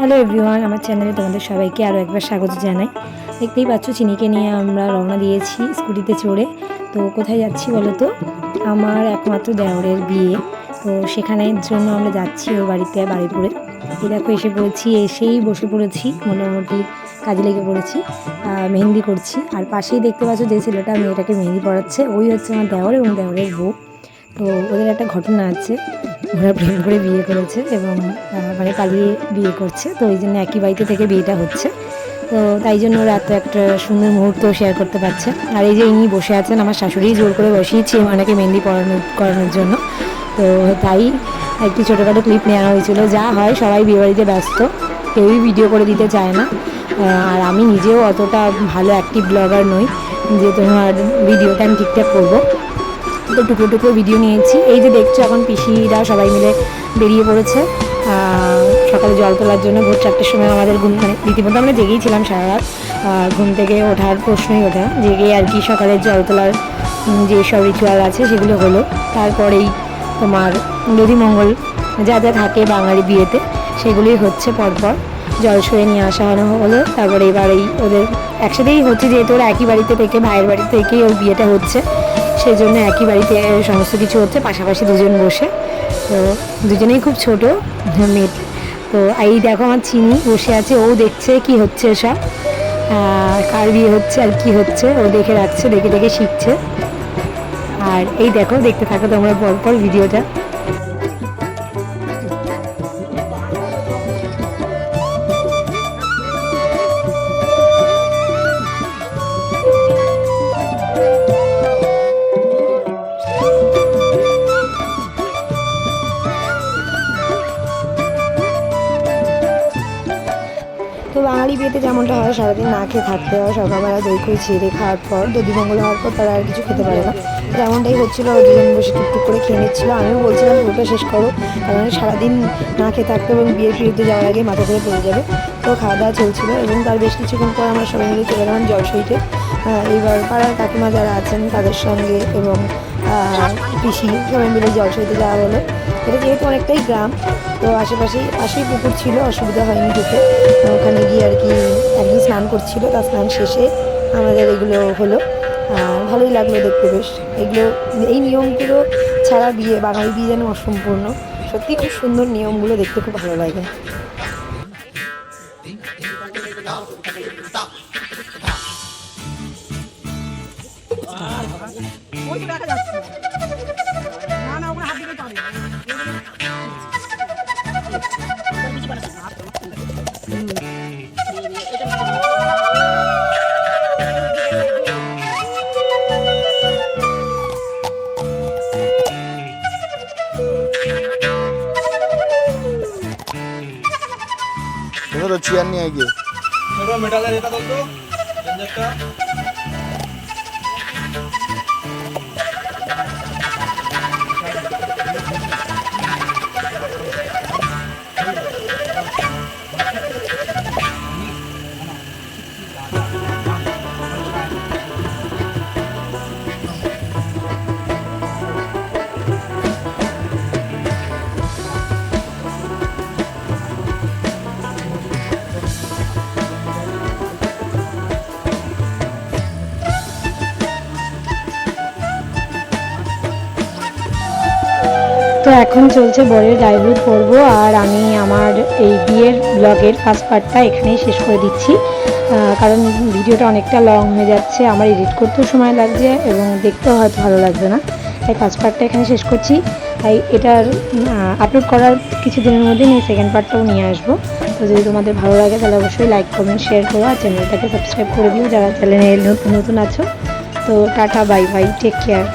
Hello everyone আমার চ্যানেলে তোমাদের সবাইকে আরও একবার স্বাগত জানাই। দেখতেই পাচ্ছ, চিনিকে নিয়ে আমরা রওনা দিয়েছি স্কুটিতে চড়ে। তো কোথায় যাচ্ছি বলো তো? আমার একমাত্র দেওরের বিয়ে। তো সেখানের জন্য আমরা যাচ্ছি ও বাড়িতে বাড়িপুরে এই দেখো, এসে পড়েছি, এসেই বসে পড়েছি, মোটামুটি কাজে লেগে পড়েছি মেহেন্দি করছি। আর পাশেই দেখতে পাচ্ছ যে ছেলেটা মেয়েটাকে মেহেন্দি পড়াচ্ছে, ওই হচ্ছে আমার দেওর এবং দেওরের বউ। তো ওদের একটা ঘটনা আছে। ওরা প্রেম করে বিয়ে করেছে এবং মানে পালিয়ে বিয়ে করছে। তো ওই জন্য একই বাড়িতে থেকে বিয়েটা হচ্ছে। তো তাই জন্য ওরা এত একটা সুন্দর মুহূর্ত শেয়ার করতে পারছে। আর এই যে ইনি বসে আছেন, আমার শাশুড়ি জোর করে বসিয়েছি অনেকে মেহেন্দি পড়ানো, করানোর জন্য। তো তাই একটি ছোটোখাটো ক্লিপ নেওয়া হয়েছিল। যা হয়, সবাই বিয়েবাড়িতে ব্যস্ত। কেউই ভিডিও করে দিতে চায় না। আর আমি নিজেও অতটা ভালো অ্যাক্টিভ ব্লগার নই যে তোমার ভিডিওটা আমি ঠিকঠাক করব। তো টুকরো টুকরো ভিডিও নিয়েছি। এই যে দেখছ এখন পিসিরা সবাই মিলে বেরিয়ে পড়েছে। সকালে জল তোলার জন্য ভোর চারটের সময় আমাদের ঘুম মানে রীতিমতো আমরা জেগেই ছিলাম সারা রাত। ঘুম থেকে ওঠার প্রশ্নই ওঠা। জেগে আর কি সকালে জল তোলার উম, যে সব রিচুয়াল আছে সেগুলো হলো। তারপরেই তোমার দধিমঙ্গল যা যা থাকে বাঙালি বিয়েতে সেগুলোই হচ্ছে পরপর। জল সয়ে নিয়ে আসা হলো। হলো তারপরে এবার এই ওদের একসাথেই হচ্ছে যেহেতু ওরা একই বাড়িতে থেকে ভাইয়ের বাড়ি থেকেই ওর বিয়েটা হচ্ছে। সেই জন্য একই বাড়িতে সমস্ত কিছু হচ্ছে, পাশাপাশি দুজন বসে। তো দুজনেই খুব ছোট, মেয়ে। তো এই দেখো আমার চিনি বসে আছে, ও দেখছে কি হচ্ছে সব কার বিয়ে হচ্ছে আর কি হচ্ছে, ও দেখে রাখছে, দেখে দেখে শিখছে। আর এই দেখো, দেখতে থাকো তোমরা পরপর ভিডিওটা। বাঙালি বিয়েতে যেমনটা হয়, সারাদিন না খেয়ে থাকতে হয়, সকালবেলা দই খই ছেড়ে খাওয়ার পর দধিমঙ্গল হওয়ার পর তারা আর কিছু খেতে পারে না। যেমনটাই হচ্ছিল দুজন বসে টুকটুক করে খেয়ে নিচ্ছিলো। আমিও বলছিলাম পুরোটা শেষ করো। কারণ সারাদিন না খেয়ে থাকতে এবং বিয়ের বিরুদ্ধে যাওয়ার আগে মাথা করে পড়ে যাবে। তো খাওয়া দাওয়া চলছিল এবং তার বেশ কিছুক্ষণ পর আমরা সবাই মিলে চলে গেলাম জলসইতে এইবার পাড়ার কাকিমা যারা আছেন তাদের সঙ্গে এবং পিসি সবাই মিলে জলসইতে যাওয়া হলো। এটা যেহেতু অনেকটাই গ্রাম, তো আশেপাশেই পাশেই পুকুর ছিল, অসুবিধা হয়নি যেতে ওখানে গিয়ে আর কি একদিন স্নান করছিল তার স্নান শেষে আমাদের এগুলো হলো। ভালোই লাগল দেখতে বেশ। এগুলো, এই নিয়মগুলো ছাড়া বিয়ে, বাঙালি বিয়ে যেন অসম্পূর্ণ। সত্যি খুব সুন্দর নিয়মগুলো দেখতে খুব ভালো লাগে। ওই তো দেখা যাচ্ছে না না ওখানে হাত দিতে পারে দেখো তো চেয়ার নিয়ে গিয়ে ছোট মেটালের এটা বলতো এখন চলছে বরের লাইব্রেরি পড়ব আর আমি আমার এই বিয়ের ব্লগের ফার্স্ট পার্টটা এখানেই শেষ করে দিচ্ছি। কারণ ভিডিওটা অনেকটা লং হয়ে যাচ্ছে, আমার এডিট করতেও সময় লাগছে এবং দেখতেও হয়তো ভালো লাগবে না। তাই ফার্স্ট পার্টটা এখানে শেষ করছি। তাই এটার আপলোড করার কিছুদিনের মধ্যে আমি সেকেন্ড পার্টটাও নিয়ে আসব। তো যদি তোমাদের ভালো লাগে তাহলে অবশ্যই লাইক কমেন্ট শেয়ার করো আর চ্যানেলটাকে সাবস্ক্রাইব করে দিও যারা চ্যানেলে নতুন নতুন আছো। তো tata bye bye take care